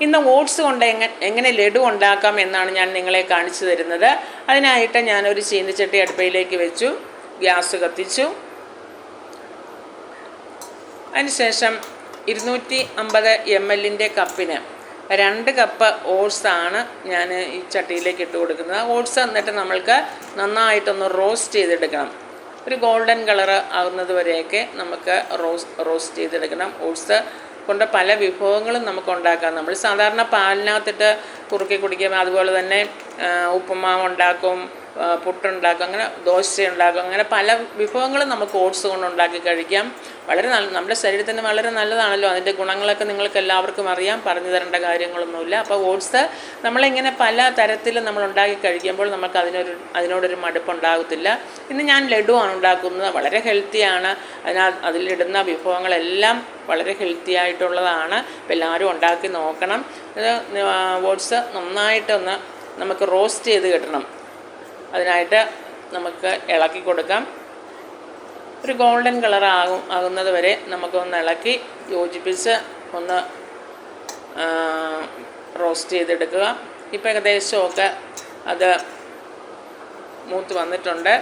ഇന്ന് ഓട്സ് കൊണ്ട് എങ്ങനെ എങ്ങനെ ലഡു ഉണ്ടാക്കാം എന്നാണ് ഞാൻ നിങ്ങളെ കാണിച്ചു തരുന്നത്. അതിനായിട്ട് ഞാനൊരു ചീനിച്ചട്ടി അടുപ്പയിലേക്ക് വെച്ചു. ഗ്യാസ് കത്തിച്ചു. അതിനുശേഷം ഇരുന്നൂറ്റി അമ്പത് എം എല്ലിന്റെ കപ്പിന് രണ്ട് കപ്പ് ഓട്സാണ് ഞാൻ ഈ ചട്ടിയിലേക്ക് ഇട്ട് കൊടുക്കുന്നത്. ഓട്സ് എന്നിട്ട് നമ്മൾക്ക് നന്നായിട്ടൊന്ന് റോസ്റ്റ് ചെയ്തെടുക്കണം. ഒരു ഗോൾഡൻ കളർ ആകുന്നത് വരെയൊക്കെ നമുക്ക് റോസ് റോസ്റ്റ് ചെയ്തെടുക്കണം. ഓട്സ് കൊണ്ട് പല വിഭവങ്ങളും നമുക്ക് ഉണ്ടാക്കാം നമ്മൾ സാധാരണ പാലിനകത്തിട്ട് കുറുക്കി കുടിക്കും. അതുപോലെ തന്നെ ഉപ്പുമാവ് ഉണ്ടാക്കും. പുട്ടുണ്ടാക്കും അങ്ങനെ ദോശ ഉണ്ടാക്കും അങ്ങനെ പല വിഭവങ്ങളും നമുക്ക് ഓട്സ് കൊണ്ട് ഉണ്ടാക്കി കഴിക്കാം. വളരെ നല്ല നമ്മുടെ ശരീരത്തിന് വളരെ നല്ലതാണല്ലോ. അതിന്റെ ഗുണങ്ങളൊക്കെ നിങ്ങൾക്ക് എല്ലാവർക്കും അറിയാം. പറഞ്ഞു തരേണ്ട കാര്യങ്ങളൊന്നുമില്ല. അപ്പോൾ ഓട്സ് നമ്മളിങ്ങനെ പല തരത്തിൽ നമ്മൾ ഉണ്ടാക്കി കഴിക്കുമ്പോൾ നമുക്ക് അതിനൊരു അതിനോടൊരു മടുപ്പുണ്ടാകത്തില്ല. ഇന്ന് ഞാൻ ലഡുവാണ് ഉണ്ടാക്കുന്നത്. വളരെ ഹെൽത്തിയാണ്. അതിനാ അതിലിടുന്ന വിഭവങ്ങളെല്ലാം വളരെ ഹെൽത്തി ആയിട്ടുള്ളതാണ് അപ്പോൾ എല്ലാവരും ഉണ്ടാക്കി നോക്കണം. ഓട്സ് നന്നായിട്ടൊന്ന് നമുക്ക് റോസ്റ്റ് ചെയ്ത് കിട്ടണം. അതിനായിട്ട് നമുക്ക് ഇളക്കി കൊടുക്കാം. ഒരു ഗോൾഡൻ കളർ ആകും ആകുന്നത് വരെ നമുക്കൊന്ന് ഇളക്കി യോജിപ്പിച്ച് ഒന്ന് റോസ്റ്റ് ചെയ്തെടുക്കുക. ഇപ്പോൾ ഏകദേശമൊക്കെ അത് മൂത്ത് വന്നിട്ടുണ്ട്.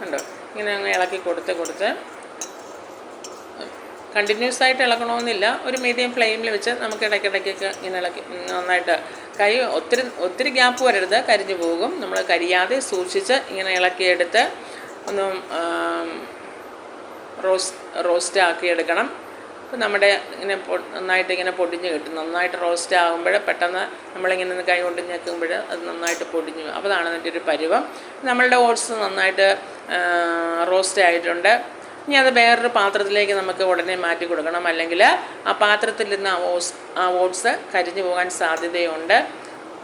കണ്ടോ? ഇങ്ങനെ അങ്ങ് ഇളക്കി കൊടുത്ത് കൊടുത്ത് കണ്ടിന്യൂസ് ആയിട്ട് ഇളക്കണമെന്നില്ല ഒരു മീഡിയം ഫ്ലെയിമിൽ വെച്ച് നമുക്ക് ഇടയ്ക്കിടയ്ക്കൊക്കെ ഇങ്ങനെ ഇളക്കി നന്നായിട്ട് കൈ ഒത്തിരി ഒത്തിരി ഗ്യാപ്പ് വരരുത്. കരിഞ്ഞു പോകും. നമ്മൾ കരിയാതെ സൂക്ഷിച്ച് ഇങ്ങനെ ഇളക്കിയെടുത്ത് ഒന്ന് റോസ് റോസ്റ്റ് ആക്കിയെടുക്കണം അപ്പോൾ നമ്മുടെ ഇങ്ങനെ നന്നായിട്ട് ഇങ്ങനെ പൊടിഞ്ഞ് കിട്ടും. നന്നായിട്ട് റോസ്റ്റ് ആകുമ്പോൾ പെട്ടെന്ന് നമ്മളിങ്ങനെ ഒന്ന് കൈ കൊണ്ട് ഞെക്കുമ്പോൾ അത് നന്നായിട്ട് പൊടിഞ്ഞു അപ്പോൾ അതാണ് അതിന്റെ ഒരു പരുവം. നമ്മളുടെ ഓട്സ് നന്നായിട്ട് റോസ്റ്റ് ആയിട്ടുണ്ട്. ഇനി അത് വേറൊരു പാത്രത്തിലേക്ക് നമുക്ക് ഉടനെ മാറ്റി കൊടുക്കണം. അല്ലെങ്കിൽ ആ പാത്രത്തിൽ നിന്ന് ആ ഓസ് ആ ഓട്സ് കരിഞ്ഞു പോകാൻ സാധ്യതയുണ്ട്.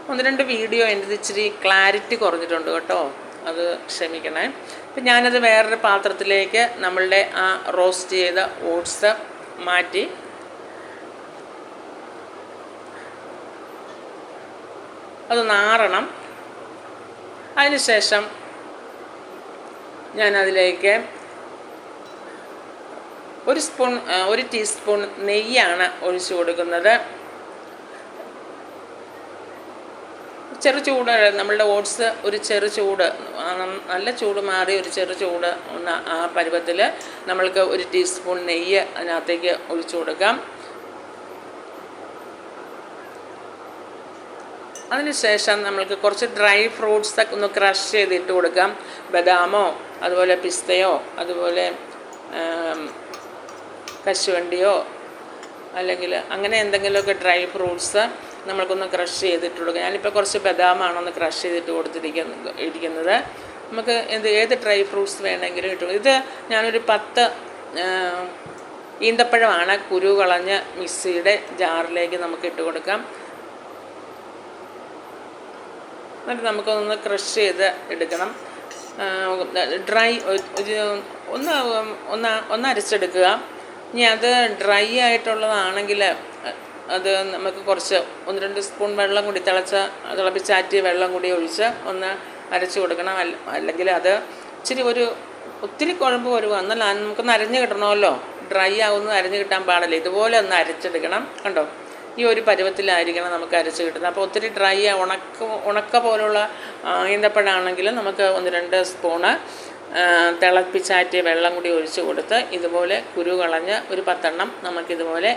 ഒന്ന് രണ്ട് വീഡിയോ എന്റെ ഇച്ചിരി ക്ലാരിറ്റി കുറഞ്ഞിട്ടുണ്ട് കേട്ടോ. അത് ക്ഷമിക്കണേ. അപ്പം ഞാനത് വേറൊരു പാത്രത്തിലേക്ക് നമ്മളുടെ ആ റോസ്റ്റ് ചെയ്ത ഓട്സ് മാറ്റി. അത് നാറണം അതിനുശേഷം ഞാനതിലേക്ക് ഒരു സ്പൂൺ ഒരു ടീസ്പൂൺ നെയ്യാണ് ഒഴിച്ചു കൊടുക്കുന്നത്. ചെറു ചൂട് നമ്മളുടെ ഓട്സ് ഒരു ചെറു ചൂട് നല്ല ചൂട് മാറി ഒരു ചെറു ചൂട് ഒന്ന് ആ പരുവത്തിൽ നമ്മൾക്ക് ഒരു ടീസ്പൂൺ നെയ്യ് അതിനകത്തേക്ക് ഒഴിച്ചു കൊടുക്കാം. അതിനുശേഷം നമ്മൾക്ക് കുറച്ച് ഡ്രൈ ഫ്രൂട്ട്സ് ഒക്കെ ഒന്ന് ക്രഷ് ചെയ്തിട്ട് കൊടുക്കാം. ബദാമോ അതുപോലെ പിസ്തയോ അതുപോലെ കശുവണ്ടിയോ അല്ലെങ്കിൽ അങ്ങനെ എന്തെങ്കിലുമൊക്കെ ഡ്രൈ ഫ്രൂട്ട്സ് നമ്മൾക്കൊന്ന് ക്രഷ് ചെയ്തിട്ട് കൊടുക്കുക ഞാനിപ്പോൾ കുറച്ച് ബദാമാണ് ഒന്ന് ക്രഷ് ചെയ്തിട്ട് കൊടുത്തിരിക്കുന്നത് ഇരിക്കുന്നത്. നമുക്ക് എന്ത് ഏത് ഡ്രൈ ഫ്രൂട്ട്സ് വേണമെങ്കിലും കിട്ടും. ഇത് ഞാനൊരു പത്ത് ഈന്തപ്പഴമാണ് കുരു കളഞ്ഞ് മിക്സിയുടെ ജാറിലേക്ക് നമുക്ക് ഇട്ട് കൊടുക്കാം. എന്നിട്ട് നമുക്കൊന്ന് ക്രഷ് ചെയ്ത് എടുക്കണം. ഡ്രൈ ഒന്ന് ഒന്ന് ഒന്ന് അരച്ചെടുക്കുക. ഇനി അത് ഡ്രൈ ആയിട്ടുള്ളതാണെങ്കിൽ അത് നമുക്ക് കുറച്ച് ഒന്ന് രണ്ട് സ്പൂൺ വെള്ളം കൂടി തിളച്ച തിളപ്പിച്ചാറ്റിയ വെള്ളം കൂടി ഒഴിച്ച് ഒന്ന് അരച്ച് കൊടുക്കണം. അല്ല അല്ലെങ്കിൽ അത് ഇച്ചിരി ഒരു ഒത്തിരി കുഴമ്പ് വരുക എന്നാൽ നമുക്കൊന്ന് നരഞ്ഞ് കിട്ടണമല്ലോ. ഡ്രൈ ആവുന്നത് അരഞ്ഞ് കിട്ടാൻ പാടില്ല. ഇതുപോലെ ഒന്ന് അരച്ചെടുക്കണം. കണ്ടോ? ഈ ഒരു പരുവത്തിലായിരിക്കണം നമുക്ക് അരച്ച് കിട്ടുന്നത്. അപ്പോൾ ഒത്തിരി ഡ്രൈ ഉണക്ക ഉണക്ക പോലുള്ള ആ, ഈന്തപ്പഴമാണെങ്കിൽ നമുക്ക് ഒന്ന് രണ്ട് സ്പൂണ് തിളപ്പിച്ചാറ്റിയ വെള്ളം കൂടി ഒഴിച്ചു കൊടുത്ത് ഇതുപോലെ കുരു കളഞ്ഞ് ഒരു പത്തെണ്ണം നമുക്കിതുപോലെ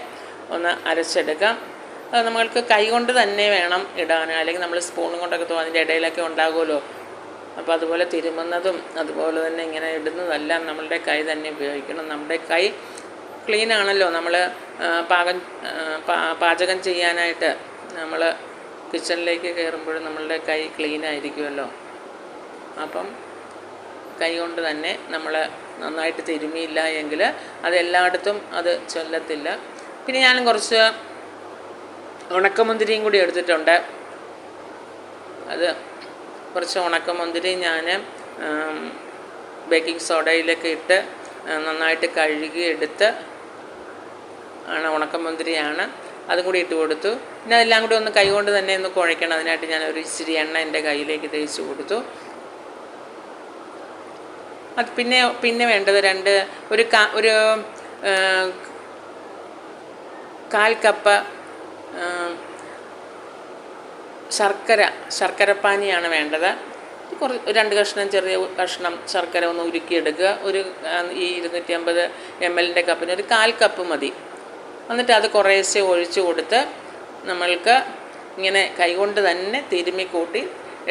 ഒന്ന് അരച്ചെടുക്കാം. അത് നമ്മൾക്ക് കൈ കൊണ്ട് തന്നെ വേണം ഇടാൻ. അല്ലെങ്കിൽ നമ്മൾ സ്പൂണും കൊണ്ടൊക്കെ തോന്നും അതിന്റെ ഇടയിലൊക്കെ ഉണ്ടാകുമല്ലോ. അപ്പോൾ അതുപോലെ തിരുമുന്നതും അതുപോലെ തന്നെ ഇങ്ങനെ ഇടുന്നതെല്ലാം നമ്മളുടെ കൈ തന്നെ ഉപയോഗിക്കണം. നമ്മുടെ കൈ ക്ലീൻ ആണല്ലോ. നമ്മൾ പാകം പാചകം ചെയ്യാനായിട്ട് നമ്മൾ കിച്ചണിലേക്ക് കയറുമ്പോഴും നമ്മളുടെ കൈ ക്ലീൻ ആയിരിക്കുമല്ലോ. അപ്പം കൈ കൊണ്ട് തന്നെ നമ്മൾ നന്നായിട്ട് തിരുമിയില്ല എങ്കിൽ അതെല്ലായിടത്തും അത് ചൊല്ലത്തില്ല. പിന്നെ ഞാൻ കുറച്ച് ഉണക്കമുന്തിരിയും കൂടി എടുത്തിട്ടുണ്ട്. അത് കുറച്ച് ഉണക്കമുന്തിരി ഞാൻ ബേക്കിംഗ് സോഡയിലൊക്കെ ഇട്ട് നന്നായിട്ട് കഴുകി എടുത്ത് ആണ് ഉണക്കമുന്തിരിയാണ്. അതും കൂടി ഇട്ട് കൊടുത്തു. പിന്നെ അതെല്ലാം കൂടി ഒന്ന് കൈകൊണ്ട് തന്നെ ഒന്ന് കുഴയ്ക്കണം. അതിനായിട്ട് ഞാൻ ഒരു ഇച്ചിരി എണ്ണ എന്റെ കയ്യിലേക്ക് തേച്ച് കൊടുത്തു. അത് പിന്നെ പിന്നെ വേണ്ടത് രണ്ട് ഒരു കാ ഒരു കാൽ കപ്പ് ശർക്കര ശർക്കരപ്പാനിയാണ് വേണ്ടത്. കുറച്ച് രണ്ട് കഷ്ണം ചെറിയ കഷ്ണം ശർക്കര ഒന്ന് ഉരുക്കിയെടുക്കുക. ഒരു ഈ ഇരുന്നൂറ്റി അമ്പത് എം എല്ലിന്റെ കപ്പിന് ഒരു കാൽ കപ്പ് മതി. എന്നിട്ട് അത് കുറേശ്ശെ ഒഴിച്ചു കൊടുത്ത് നമ്മൾക്ക് ഇങ്ങനെ കൈകൊണ്ട് തന്നെ തിരുമ്മി കൂട്ടി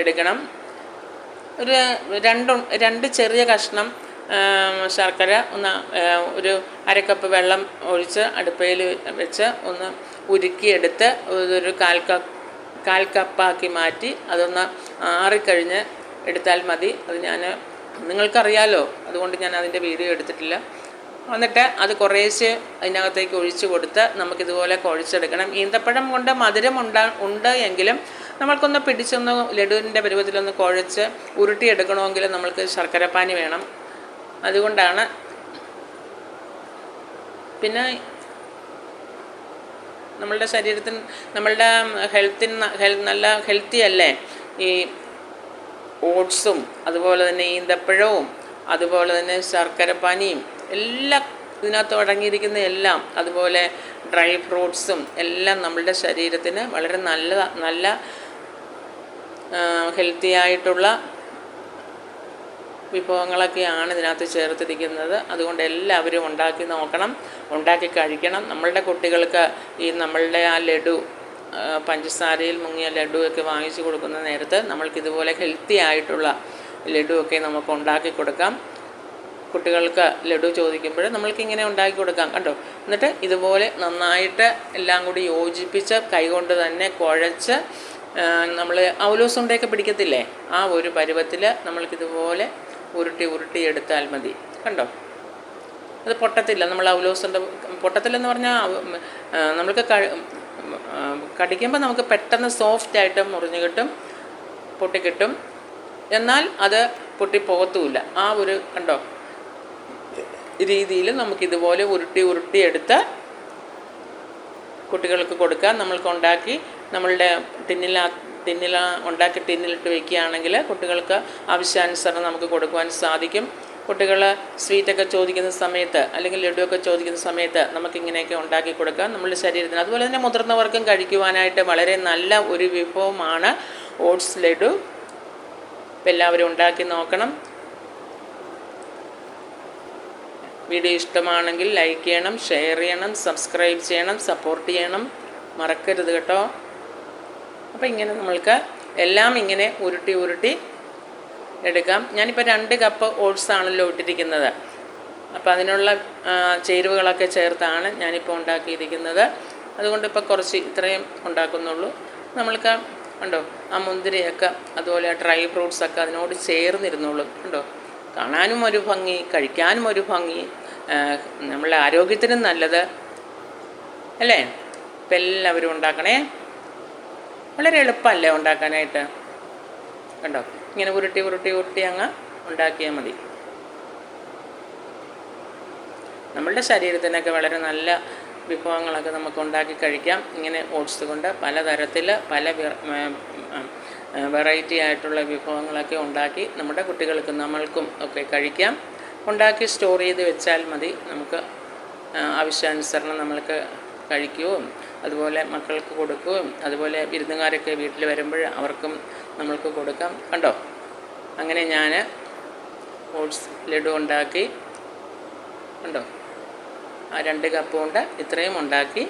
എടുക്കണം. ഒരു രണ്ട് രണ്ട് ചെറിയ കഷ്ണം ശർക്കര ഒന്ന് ഒരു അരക്കപ്പ് വെള്ളം ഒഴിച്ച് അടുപ്പയിൽ വെച്ച് ഒന്ന് ഉരുക്കിയെടുത്ത് ഒരു കാൽ കപ്പ് കാൽ കപ്പാക്കി മാറ്റി അതൊന്ന് ആറിക്കഴിഞ്ഞ് എടുത്താൽ മതി. അത് ഞാൻ നിങ്ങൾക്കറിയാലോ അതുകൊണ്ട് ഞാൻ അതിന്റെ വീഡിയോ എടുത്തിട്ടില്ല. എന്നിട്ട് അത് കുറേശ്ശെ അതിനകത്തേക്ക് ഒഴിച്ച് കൊടുത്ത് നമുക്കിതുപോലെ കുഴച്ചെടുക്കണം. ഈന്തപ്പഴം കൊണ്ട് മധുരം ഉണ്ടാ ഉണ്ട് എങ്കിലും നമ്മൾക്കൊന്ന് പിടിച്ചൊന്ന് ലഡുവിന്റെ പരുവത്തിലൊന്ന് കുഴച്ച് ഉരുട്ടിയെടുക്കണമെങ്കിൽ നമ്മൾക്ക് ശർക്കരപ്പാനി വേണം. അതുകൊണ്ടാണ് പിന്നെ നമ്മളുടെ ശരീരത്തിന് നമ്മളുടെ ഹെൽത്തിന് ഹെൽ നല്ല ഹെൽത്തി അല്ലേ? ഈ ഓട്സും അതുപോലെ തന്നെ ഈന്തപ്പഴവും അതുപോലെ തന്നെ ശർക്കരപ്പാനിയും എല്ലാ ഇതിനകത്ത് അടങ്ങിയിരിക്കുന്ന എല്ലാം അതുപോലെ ഡ്രൈ ഫ്രൂട്ട്സും എല്ലാം നമ്മളുടെ ശരീരത്തിന് വളരെ നല്ല നല്ല ഹെൽത്തി ആയിട്ടുള്ള വിഭവങ്ങളൊക്കെയാണ് ഇതിനകത്ത് ചേർത്തിരിക്കുന്നത്. അതുകൊണ്ട് എല്ലാവരും ഉണ്ടാക്കി നോക്കണം ഉണ്ടാക്കി കഴിക്കണം. നമ്മളുടെ കുട്ടികൾക്ക് ഈ നമ്മളുടെ ആ ലഡു പഞ്ചസാരയിൽ മുങ്ങിയ ലഡു ഒക്കെ വാങ്ങിച്ചു കൊടുക്കുന്ന നേരത്ത് നമ്മൾക്കിതുപോലെ ഹെൽത്തി ആയിട്ടുള്ള ലഡു ഒക്കെ നമുക്ക് ഉണ്ടാക്കി കൊടുക്കാം. കുട്ടികൾക്ക് ലഡു ചോദിക്കുമ്പോൾ നമ്മൾക്കിങ്ങനെ ഉണ്ടാക്കി കൊടുക്കാം കണ്ടോ? എന്നിട്ട് ഇതുപോലെ നന്നായിട്ട് എല്ലാം കൂടി യോജിപ്പിച്ച് കൈകൊണ്ട് തന്നെ കുഴച്ച് നമ്മൾ ഔലോസുണ്ടയൊക്കെ പിടിക്കത്തില്ലേ? ആ ഒരു പരുവത്തിൽ നമ്മൾക്കിതുപോലെ ഉരുട്ടി ഉരുട്ടി എടുത്താൽ മതി. കണ്ടോ? അത് പൊട്ടത്തില്ല. നമ്മൾ ഔലോസിന്റെ പൊട്ടത്തില്ലെന്ന് പറഞ്ഞാൽ നമ്മൾക്ക് കടിക്കുമ്പോൾ നമുക്ക് പെട്ടെന്ന് സോഫ്റ്റ് ആയിട്ട് മുറിഞ്ഞ് കിട്ടും പൊട്ടിക്കിട്ടും എന്നാൽ അത് പൊട്ടി പോകത്തുമില്ല. ആ ഒരു കണ്ടോ? രീതിയിൽ നമുക്കിതുപോലെ ഉരുട്ടി ഉരുട്ടി എടുത്ത് കുട്ടികൾക്ക് കൊടുക്കുക നമ്മൾക്ക് ഉണ്ടാക്കി നമ്മളുടെ ടിന്നിലാ ടിന്നിലാ ഉണ്ടാക്കി ടിന്നിലിട്ട് വയ്ക്കുകയാണെങ്കിൽ കുട്ടികൾക്ക് ആവശ്യാനുസരണം നമുക്ക് കൊടുക്കുവാൻ സാധിക്കും. കുട്ടികൾ സ്വീറ്റൊക്കെ ചോദിക്കുന്ന സമയത്ത് അല്ലെങ്കിൽ ലഡുവൊക്കെ ചോദിക്കുന്ന സമയത്ത് നമുക്കിങ്ങനെയൊക്കെ ഉണ്ടാക്കി കൊടുക്കാം. നമ്മുടെ ശരീരത്തിന് അതുപോലെ തന്നെ മുതിർന്നവർക്കും കഴിക്കുവാനായിട്ട് വളരെ നല്ല ഒരു വിഭവമാണ് ഓട്സ് ലഡു. എല്ലാവരും ഉണ്ടാക്കി നോക്കണം. വീഡിയോ ഇഷ്ടമാണെങ്കിൽ ലൈക്ക് ചെയ്യണം ഷെയർ ചെയ്യണം സബ്സ്ക്രൈബ് ചെയ്യണം സപ്പോർട്ട് ചെയ്യണം. മറക്കരുത് കേട്ടോ. അപ്പോൾ ഇങ്ങനെ നമ്മൾക്ക് എല്ലാം ഇങ്ങനെ ഉരുട്ടി ഉരുട്ടി എടുക്കാം. ഞാനിപ്പോൾ രണ്ട് കപ്പ് ഓട്സ് ആണല്ലോ ഇട്ടിരിക്കുന്നത്. അപ്പോൾ അതിനുള്ള ചേരുവകളൊക്കെ ചേർത്താണ് ഞാനിപ്പോൾ ഉണ്ടാക്കിയിരിക്കുന്നത്. അതുകൊണ്ട് ഇപ്പോൾ കുറച്ച് ഇത്രയും ഉണ്ടാക്കുന്നുള്ളൂ. നമ്മൾക്ക് ഉണ്ടോ ആ മുന്തിരിയൊക്കെ അതുപോലെ ഡ്രൈ ഫ്രൂട്ട്സൊക്കെ അതിനോട് ചേർന്നിരുന്നുള്ളൂ. കണ്ടോ? കാണാനും ഒരു ഭംഗി കഴിക്കാനും ഒരു ഭംഗി നമ്മളെ ആരോഗ്യത്തിനും നല്ലത്. അല്ലേ? ഇപ്പം എല്ലാവരും ഉണ്ടാക്കണേ? വളരെ എളുപ്പമല്ലേ ഉണ്ടാക്കാനായിട്ട്? കണ്ടോ? ഇങ്ങനെ ഉരുട്ടി ഉരുട്ടി ഉരുട്ടി അങ്ങ് ഉണ്ടാക്കിയാൽ മതി. നമ്മളുടെ ശരീരത്തിനൊക്കെ വളരെ നല്ല വിഭവങ്ങളൊക്കെ നമുക്ക് ഉണ്ടാക്കി കഴിക്കാം. ഇങ്ങനെ ഓട്സ് കൊണ്ട് പലതരത്തിൽ പല വെറൈറ്റി ആയിട്ടുള്ള വിഭവങ്ങളൊക്കെ ഉണ്ടാക്കി നമ്മുടെ കുട്ടികൾക്കും നമ്മൾക്കും ഒക്കെ കഴിക്കാം. ഉണ്ടാക്കി സ്റ്റോർ ചെയ്ത് വെച്ചാൽ മതി. നമുക്ക് ആവശ്യാനുസരണം നമ്മൾക്ക് കഴിക്കുകയും അതുപോലെ മക്കൾക്ക് കൊടുക്കുകയും അതുപോലെ വിരുന്നുകാരൊക്കെ വീട്ടിൽ വരുമ്പോൾ അവർക്കും നമ്മൾക്ക് കൊടുക്കാം. കണ്ടോ? അങ്ങനെ ഞാൻ ഓട്സ് ലഡു ഉണ്ടാക്കി കണ്ടോ? ആ രണ്ട് കപ്പ് കൊണ്ട് ഇത്രയും ഉണ്ടാക്കി.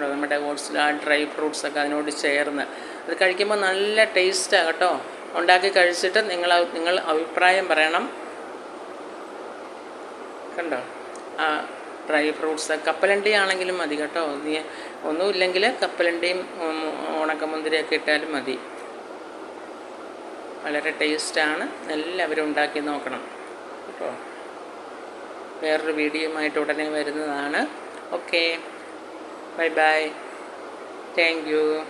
നമ്മുടെ ഓട്സിൽ ആ ഡ്രൈ ഫ്രൂട്ട്സ് ഒക്കെ അതിനോട് ചേർന്ന്. അത് കഴിക്കുമ്പോൾ നല്ല ടേസ്റ്റാണ് കേട്ടോ. ഉണ്ടാക്കി കഴിച്ചിട്ട് നിങ്ങൾ നിങ്ങൾ അഭിപ്രായം പറയണം. കണ്ടോ? ആ ഡ്രൈ ഫ്രൂട്ട്സ് കപ്പലണ്ടി ആണെങ്കിലും മതി കേട്ടോ. നീ ഒന്നുമില്ലെങ്കിൽ കപ്പലണ്ടിയും ഉണക്കമുന്തിരിയൊക്കെ ഇട്ടാലും മതി. വളരെ ടേസ്റ്റാണ്. എല്ലാവരും ഉണ്ടാക്കി നോക്കണം കേട്ടോ. വേറൊരു വീഡിയോയുമായിട്ട് ഉടനെ വരുന്നതാണ്. ഓക്കെ. Bye-bye. Thank you.